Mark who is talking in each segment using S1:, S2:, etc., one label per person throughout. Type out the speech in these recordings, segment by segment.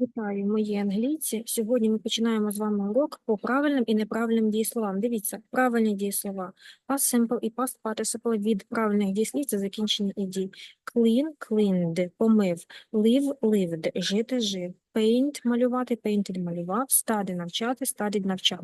S1: Вітаю, мої англійці. Сьогодні ми починаємо з вами урок по правильним і неправильним дієсловам. Дивіться, правильні дієслова. Past simple і past participle від правильних дієслів це закінчення і дій. Clean – cleaned, помив. Live – lived, жити – жив. Paint – малювати, painted – малював. Study – навчати, studied – навчав.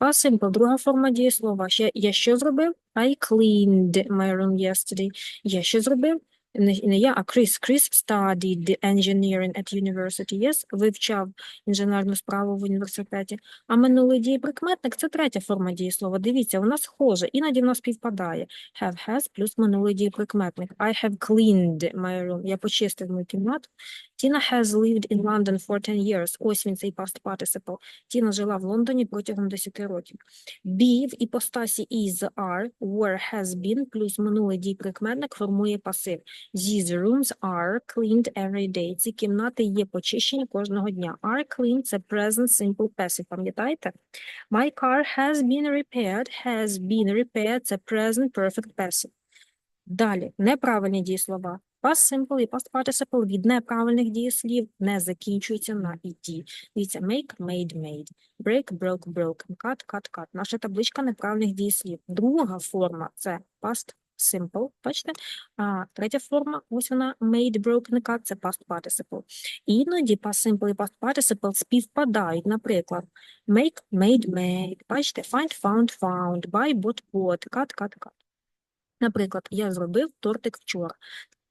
S1: Past simple – друга форма дієслова. Я що зробив? I cleaned my room yesterday. Я що зробив? Не, я, а Кріс. Кріс studied engineering at university. Yes, вивчав інженерну справу в університеті. А минулий дієприкметник – це третя форма дієслова. Дивіться, вона схожа, іноді вона співпадає. Have, has плюс минулий дієприкметник. I have cleaned my room. Я почистив мою кімнату. Tina has lived in London for 10 years. Ось він цей past participle. Тіна жила в Лондоні протягом 10 років. Be в іпостасі is, are, were, has been плюс минулий дієприкметник формує пасив. These rooms are cleaned every day. Ці кімнати є почищені кожного дня. Are cleaned – це present simple passive, пам'ятаєте? My car has been repaired. Has been repaired – це present perfect passive. Далі, неправильні дієслова. Past simple і past participle від неправильних дієслів не закінчуються на «ed». Дивіться, make, made, made, break, broke, broken, cut, cut, cut. Наша табличка неправильних дієслів. Друга форма – це past simple, бачите? А третя форма, ось вона, made, broken, cut – це past participle. Іноді past simple і past participle співпадають, наприклад, make, made, made, бачите, find, found, found, buy, bought, bought, cut, cut, cut. Наприклад, я зробив тортик вчора.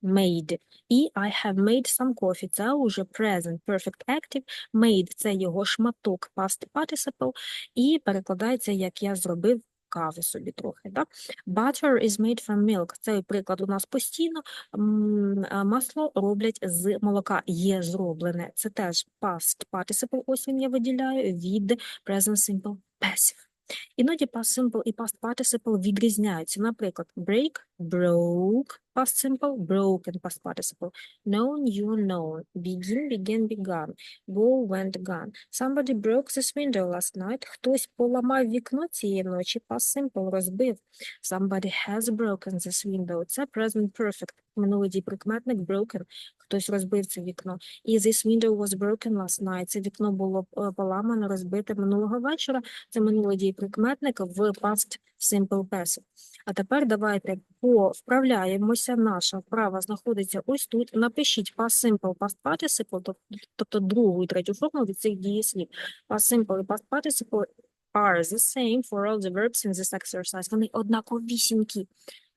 S1: Made. І I have made some coffee. Це уже present perfect active. Made – це його шматок past participle. І перекладається, як я зробив кави собі трохи. Да? Butter is made from milk. Цей приклад у нас постійно. Масло роблять з молока. Є зроблене. Це теж past participle. Ось він я виділяю від present simple passive. Іноді past simple і past participle відрізняються. Наприклад, break, broke, past simple, broken, past participle. Known, you known. Begin, began, begun. Go, went, gone. Somebody broke this window last night. Хтось поламав вікно цієї ночі, past simple, розбив. Somebody has broken this window. Це present perfect. Минулий дієприкметник broken. Хтось розбив це вікно. І this window was broken last night. Це вікно було е, поламано, розбите минулого вечора. Це минулий дієприкметник в past simple passive. А тепер давайте повправляємося. Наша вправа знаходиться ось тут. Напишіть past simple, past participle, тобто другу і третю форму від цих дієслів. Past simple і past participle are the same for all the verbs in this exercise. Вони однаковісінькі.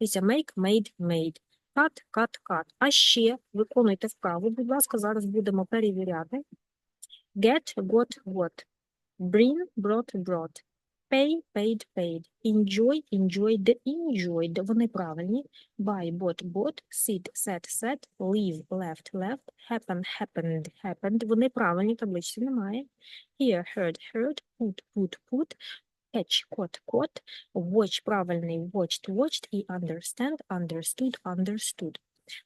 S1: Дивіться, make, made, made. Cut, cut, cut. А ще виконуйте вправу, будь ласка, зараз будемо перевіряти. Get, got, got. Bring, brought, brought. Pay, paid, paid. Enjoy, enjoyed, enjoyed. Вони правильні. Buy, bought, bought. Sit, sat, sat. Leave, left, left. Happen, happened, happened. Вони правильні, табличці немає. Hear, heard, heard. Put, put, put. Catch, caught, caught. Watch правильний, watched, watched. І understand, understood, understood.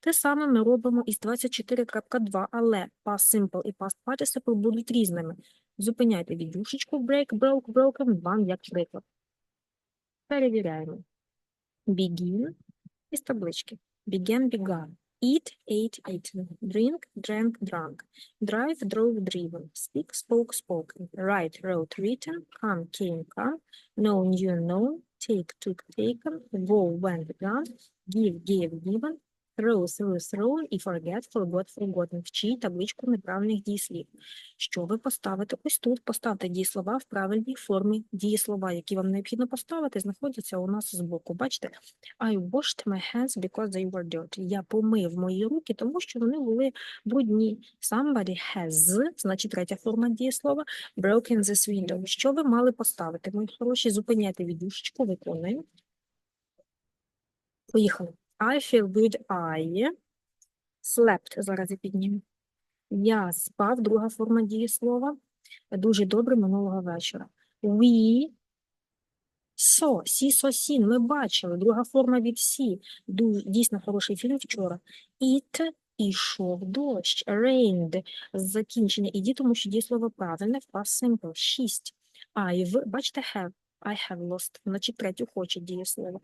S1: Те саме ми робимо із 24.2, але past simple і past participle будуть різними. Зупиняйте віддушечку break, broke, broken, вам як приклад. Перевіряємо. Begin із таблички. Began, began. Eat, ate, eaten. Drink, drank, drunk. Drive, drove, driven. Speak, spoke, spoken. Write, wrote, written. Come, came, come. Know, knew, known. Take, took, taken. Go, went, gone. Give, gave, given. Throw, threw, thrown. І forget, forgot, forgotten. Вчіть табличку неправильних дієслів. Що ви поставите ось тут? Поставте дієслова в правильній формі. Дієслова, які вам необхідно поставити, знаходяться у нас збоку. Бачите? I washed my hands because they were dirty. Я помив мої руки, тому що вони були брудні. Somebody has, значить третя форма дієслова, broken this window. Що ви мали поставити? Мої хороші, зупиняйте віддушечку, виконуємо. Поїхали. I feel good, I slept. Зараз я підніму. Я спав, друга форма дієслова. Дуже добре минулого вечора. We saw, see, saw, seen. Ми бачили. Друга форма від. Ду- Дійсно хороший фільм вчора. It ішов дощ. Rained. Закінчення іді, тому що дієслово правильне. Past simple. Шість. I've, бачите, have. I have lost, Вночі третю хоче дієслово.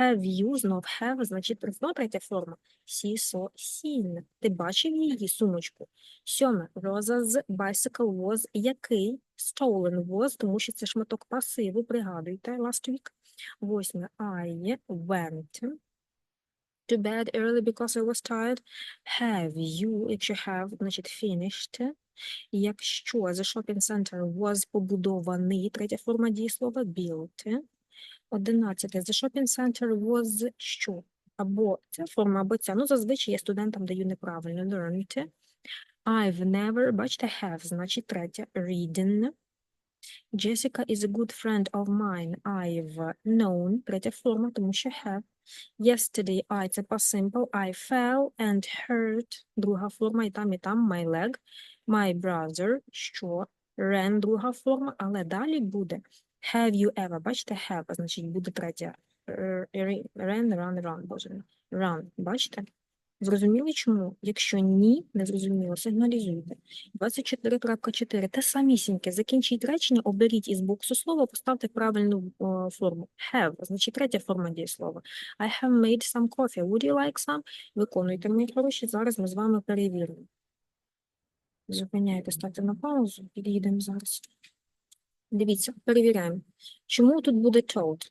S1: Have you, знов have, значить знов третя форма. She saw, seen. Ти бачив її сумочку? Сьоме. Rosa's bicycle was який? Stolen was, тому що це шматок пасиву, пригадуйте, last week. Восьме. I went to bed early because I was tired. Have you, якщо have, значить finished. Якщо the shopping center was побудований, третя форма дієслова built. Одинадцяте. The shopping center was що? Або ця форма, або ця. Ну, зазвичай я студентам даю неправильно. Learned. I've never, бачите, have, значить третя. Reading. Jessica is a good friend of mine. I've known, третя форма, тому що have. Yesterday, I, це past simple. I fell and hurt, друга форма, і там, і там, my leg. My brother, що? Ran, друга форма, але далі буде have you ever, бачите, have, значить буде третя. Е, ри- Ran, run, run, боже мій. Run, бачите? Зрозуміли чому? Якщо ні, не зрозуміло, сигналізуйте. 24.4. Те самісіньке. Закінчіть речення, оберіть із боксу слова, поставте правильну о, форму. Have, значить третя форма дієслова. I have made some coffee. Would you like some? Виконуйте, мої хороші. Зараз ми з вами перевіримо. Зупиняйте, ставте на паузу. Під'їдемо зараз. Дивіться, перевіряємо. Чому тут буде told?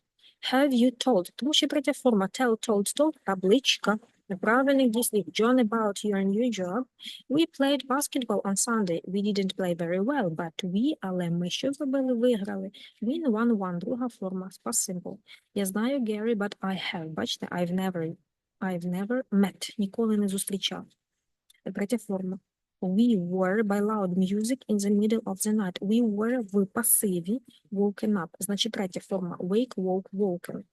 S1: Have you told? Тому що третя форма tell, told, told, табличка. Неправильних дійслів. John, about your new job. We played basketball on Sunday. We didn't play very well, but we, але ми що зробили? Виграли. Win, one, one. Друга форма. Past simple. Я знаю Gary, but I have. Бачите, I've never, I've never met. Ніколи не зустрічав. Третя форма. We were by loud music in the middle of the night. We were в пасиві woken up. Значить, третя форма. Wake, woke, woken.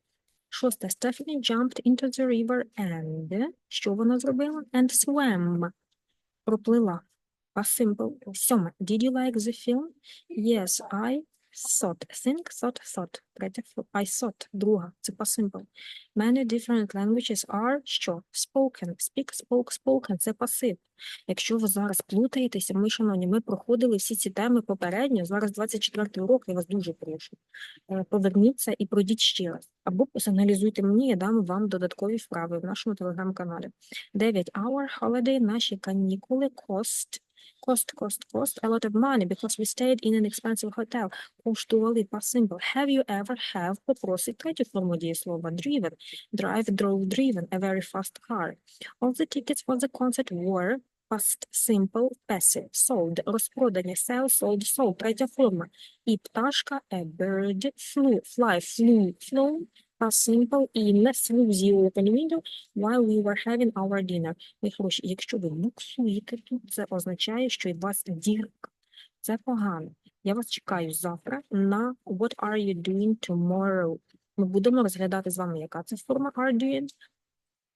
S1: Шосте. Stephanie jumped into the river and... Що вона зробила? And swam. Проплила. Past simple. Сьоме. Did you like the film? Yes, I thought. Think, thought, thought. Третя I thought. Друга. Це past simple. Many different languages are що? Spoken. Speak, spoke, spoken. Це пасив. Якщо ви зараз плутаєтеся, ми, шановні, ми проходили всі ці теми попередньо. Зараз 24 урок, я вас дуже прошу. Е, Поверніться і пройдіть ще раз. Або посигналізуйте мені, я дам вам додаткові вправи в нашому телеграм-каналі. 9. Our holiday, наші канікули, cost, cost, cost, cost, a lot of money, because we stayed in an expensive hotel. Коштували past simple. Have you ever have попросить третю форму дієслова. Driven. Drive, drove, driven. A very fast car. All the tickets for the concert were past simple, passive, sold, розпродані, sell, sold, sold, третя форма. І пташка, a bird, flew, fly, flew, flew, past simple, і не the open window while we were having our dinner. Мої хороші, якщо ви буксуєте тут, це означає, що у вас дірка. Це погано. Я вас чекаю завтра на What are you doing tomorrow? Ми будемо розглядати з вами, яка це форма are doing,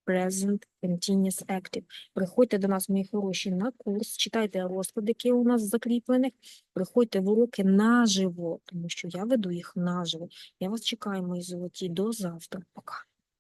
S1: present continuous active. Приходьте до нас, мої хороші, на курс, читайте розклади, які у нас закріплених. Приходьте в уроки наживо, тому що я веду їх наживо. Я вас чекаю, мої золоті, до завтра. Пока.